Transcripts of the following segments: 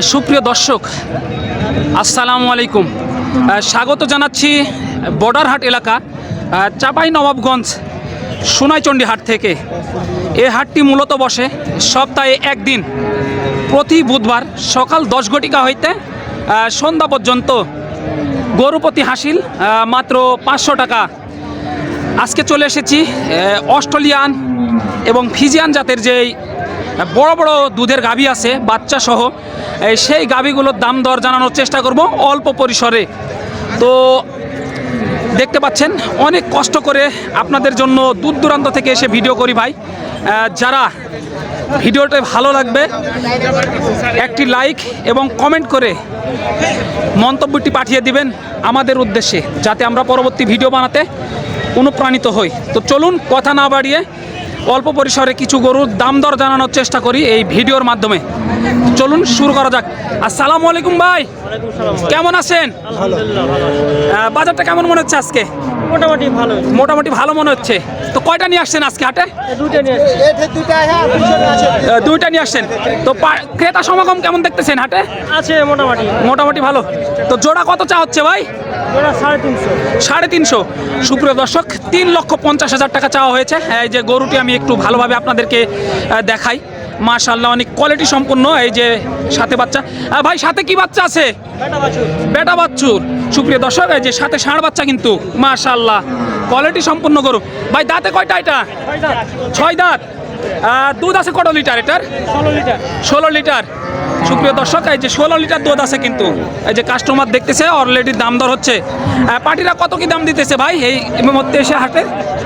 সুপ্রিয় দর্শক, আসসালামু আলাইকুম। স্বাগত জানাচ্ছি বর্ডারহাট এলাকা চাপাই নবাবগঞ্জ, সোনাইচণ্ডী হাট থেকে। এই হাটটি মূলত বসে সপ্তাহে একদিন, প্রতি বুধবার সকাল দশ ঘটিকা হইতে সন্ধ্যা পর্যন্ত গরুপতি হাসিল মাত্র পাঁচশো টাকা। আজকে চলে এসেছি অস্ট্রেলিয়ান এবং ফিজিয়ান জাতের যেই বড় বড় দুধের গাভী আছে, বাচ্চা সহ। সেই গাভীগুলোর দাম দর জানানোর চেষ্টা করব অল্প পরিসরে। তো দেখতে পাচ্ছেন, অনেক কষ্ট করে আপনাদের জন্য দূর দূরান্ত থেকে এসে ভিডিও করি ভাই। যারা ভিডিওটা ভালো লাগবে, একটি লাইক এবং কমেন্ট করে মন্তব্যটি পাঠিয়ে দিবেন আমাদের উদ্দেশ্যে, যাতে আমরা পরবর্তী ভিডিও বানাতে অনুপ্রাণিত হই। তো চলুন, কথা না বাড়িয়ে অল্প পরিসরে কিছু গরুর দাম দর জানানোর চেষ্টা করি এই ভিডিওর মাধ্যমে। চলুন শুরু করা যাক। আসসালামু আলাইকুম ভাই। কেমন আছেন? বাজারটা কেমন মনে হচ্ছে আজকে? মোটামুটি ভালো মোটামুটি ভালো মনে হচ্ছে। তো কয়টা নিয়ে আসছেন আজকে হাটে? নিয়ে আহ, দুইটা নিয়ে আসছেন। তো ক্রেতা সমাগম কেমন দেখতেছেন হাটে? আছে মোটামুটি। মোটামুটি ভালো। তো জোড়া কত চা হচ্ছে ভাই? সাড়ে তিনশো। সাড়ে তিনশো। সুপ্রিয় দর্শক তিন লক্ষ পঞ্চাশ হাজার টাকা চাওয়া হয়েছে। এই যে গরুটি আমি একটু ভালোভাবে আপনাদেরকে দেখাই। মাশাল্লাহ অনেক কোয়ালিটি সম্পূর্ণ এই যে সাথে বাচ্চা। ভাই সাথে কি বাচ্চা আছে? বেটা বাচ্চুর সুপ্রিয় দর্শক এই যে সাথে ষাঁড় বাচ্চা কিন্তু মাশাল্লাহ কোয়ালিটি সম্পূর্ণ গরু ভাই দাঁতে কয়টা এটা? ছয় দাঁত। দুধ আছে কত লিটার এটার? ষোলো লিটার। ষোলো লিটার। সুপ্রিয় দর্শক এই যে ষোলো লিটার দুধ আছে কিন্তু এই যে কাস্টমার দেখতেছে অলরেডি দাম দর হচ্ছে। পার্টিরা কত কি দাম দিতেছে ভাই এই মধ্যে এসে হাটে?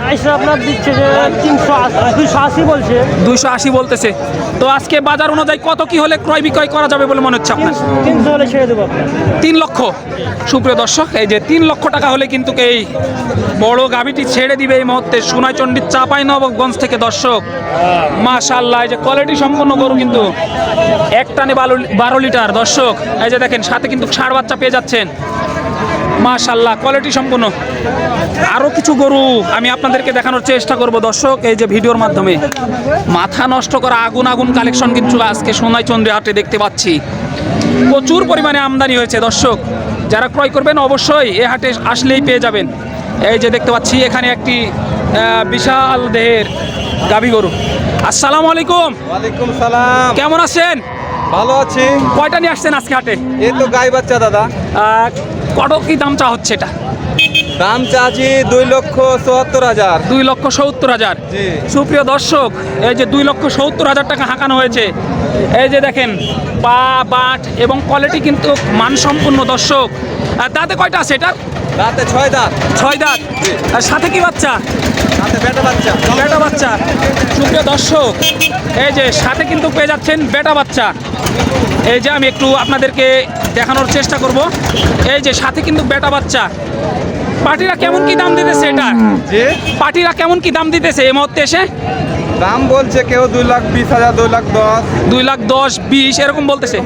আইসা আপনার দিচ্ছে যে তিনশো দুইশো আশি বলছে। দুইশো আশি বলতেছে। তো আজকে বাজার অনুযায়ী কত কি হলে ক্রয় বিক্রয় করা যাবে বলে মনে হচ্ছে আপনার? তিনশো- হলে ছেড়ে দেবো। তিন লক্ষ। সুপ্রিয় দর্শক এই যে তিন লক্ষ টাকা হলে কিন্তু এই বড় গাভিটি ছেড়ে দিবে এই মুহূর্তে চাপাই নবগঞ্জ থেকে দর্শক। মাশাল্লাহ এই যে কোয়ালিটি সম্পন্ন গরু কিন্তু এক টানে বারো লিটার। দর্শক এই যে দেখেন সাথে কিন্তু ষাড় বাচ্চা পেয়ে যাচ্ছেন। মাশাল্লাহ কোয়ালিটি সম্পূর্ণ। আরও কিছু গরু আমি আপনাদেরকে দেখানোর চেষ্টা করব দর্শক এই যে ভিডিওর মাধ্যমে। মাথা নষ্ট করা আগুন আগুন কালেকশন কিন্তু আজকে সোনাইচন্দ্রে হাটে দেখতে পাচ্ছি। প্রচুর পরিমাণে আমদানি হয়েছে দর্শক। যারা ক্রয় করবেন অবশ্যই এ হাটে আসলেই পেয়ে যাবেন। এই যে দেখতে পাচ্ছি এখানে একটি বিশাল দেহের গাভী গরু। আসসালামু আলাইকুম। ওয়ালাইকুম সালাম। কেমন আছেন? ভালো আছি। কয়টা নিয়ে আসছেন আজকে হাটে? এই তো গাই বাচ্চা দাদা। কত কি দাম চা হচ্ছে এটা? দাম চাচ্ছি দুই লক্ষ চুয়াত্তর হাজার। দুই লক্ষ সত্তর হাজার। সুপ্রিয় দর্শক এই যে দুই লক্ষ সত্তর হাজার টাকা হাঁকানো হয়েছে এই যে দেখেন পা বাট এবং কোয়ালিটি কিন্তু মানসম্পন্ন দর্শক। দাঁতে কয়টা আছে এটা রাতে ছয় দাঁত। ছয় দাঁত। আর সাথে কি বাচ্চা? বেটা বাচ্চা। বেটা বাচ্চা। সুপ্রিয় দর্শক এই যে সাথে কিন্তু পেয়ে যাচ্ছেন বেটা বাচ্চা। এই যে আমি একটু আপনাদেরকে দেখানোর চেষ্টা করব। এই যে সাথে কিন্তু বেটা বাচ্চা। পার্টিরা কেমন কি দাম দিতেছে এটা? জি পার্টিরা কেমন কি দাম দিতেছে এই মুহূর্তে এসে? দাম বলছে কেউ দুই লাখ বিশ হাজার দুই লাখ দশ। দুই লাখ দশ বিশ এরকম বলতেছে।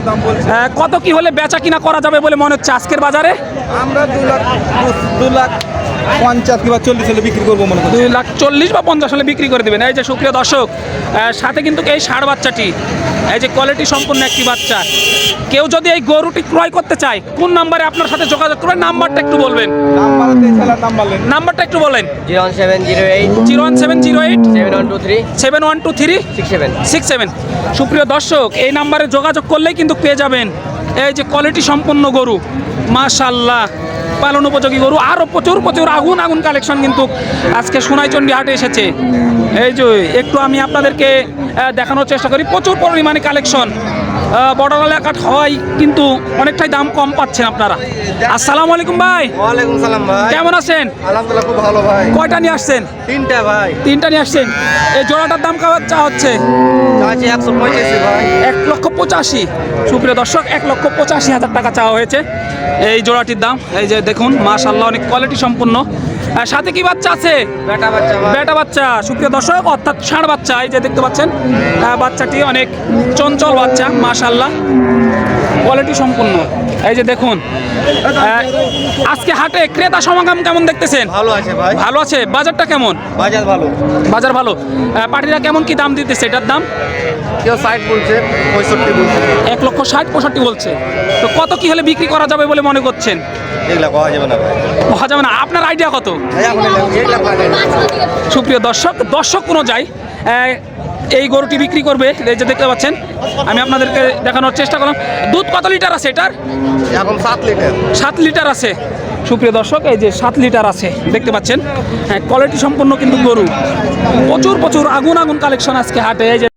আহ, কত কি হলে বেচা কিনা করা যাবে বলে মনে হচ্ছে আজকের বাজারে? আমরা দু লাখ দু লাখ পঞ্চাশ কিংবা চল্লিশ হলে বিক্রি করব মনে করি দুই লাখ চল্লিশ বা পঞ্চাশ হলে বিক্রি করে দেবেন। এই যে সুপ্রিয় দর্শক সাথে কিন্তু এই ষাঁড় বাচ্চাটি এই যে কোয়ালিটি সম্পন্ন একটি বাচ্চা। কেউ যদি এই গরুটি ক্রয় করতে চায় কোন নাম্বারে আপনার সাথে যোগাযোগ করবেন? নাম্বারটা একটু বলবেন। নাম্বারটা একটু বলেন। Zero one seven zero eight. Zero one seven zero eight. Seven one two three. Seven one two three. Six seven. Six seven. সুপ্রিয় দর্শক এই নাম্বারে যোগাযোগ করলেই কিন্তু পেয়ে যাবেন। এই যে কোয়ালিটি সম্পন্ন গরু। মাশাল্লাহ পালন উপযোগী গরু। আরও প্রচুর প্রচুর আগুন আগুন কালেকশন কিন্তু আজকে সোনাইচন্ডী হাটে এসেছে। এই যে, একটু আমি আপনাদেরকে দেখানোর চেষ্টা করি। প্রচুর পরিমাণে কালেকশন বর্ডার এলাকাট হওয়ায় কিন্তু অনেকটাই দাম কম পাচ্ছেন আপনারা। আসসালামু আলাইকুম ভাই। ওয়ালাইকুম সালাম ভাই। কেমন আছেন? আলহামদুলিল্লাহ খুব ভালো ভাই। কয়টা নিয়ে আসছেন? তিনটা ভাই। তিনটা নিয়ে আসছেন। এই জোড়াটার দাম কেমন চা হচ্ছে? একশো পঁয়ত্রিশ ভাই। এক লক্ষ পঁচাশি। সুপ্রিয় দর্শক এক লক্ষ পঁচাশি হাজার টাকা চাওয়া হয়েছে। এই জোড়াটির দাম এই যে দেখুন মাশাল্লাহ অনেক কোয়ালিটি সম্পূর্ণ। আর সাথে কি বাচ্চা আছে? বেটা বাচ্চা সুপ্রিয় দর্শক অর্থাৎ ষাঁড় বাচ্চা এই যে দেখতে পাচ্ছেন বাচ্চাটি অনেক চঞ্চল বাচ্চা মাশাল্লাহ কোয়ালিটি সম্পূর্ণ। এই যে দেখুন আজকে হাটে ক্রেতা সমাগম কেমন দেখতেছেন? ভালো আছে ভাই। ভালো আছে? বাজারটা কেমন? বাজার ভালো। বাজার ভালো। পাটিরা কেমন কি দাম দিতেছে? এটার দাম? কেউ ষাট বলছে পঁয়ষট্টি বলছে। এক লক্ষ ষাট পঁয়ষট্টি বলছে। তো কত কি হলে বিক্রি করা যাবে বলে মনে করছেন? যাবে না আপনার আইডিয়া কত? সুপ্রিয় দর্শক দর্শক অনুযায়ী আহ, এই গরুটি বিক্রি করবে এই যে দেখতে পাচ্ছেন আমি আপনাদেরকে দেখানোর চেষ্টা করলাম। দুধ কত লিটার আছে এটার? এখন সাত লিটার। সাত লিটার আছে। সুপ্রিয় দর্শক এই যে সাত লিটার আছে দেখতে পাচ্ছেন হ্যাঁ কোয়ালিটি সম্পন্ন কিন্তু গরু। প্রচুর প্রচুর আগুন আগুন কালেকশন আজকে হাটে এই যে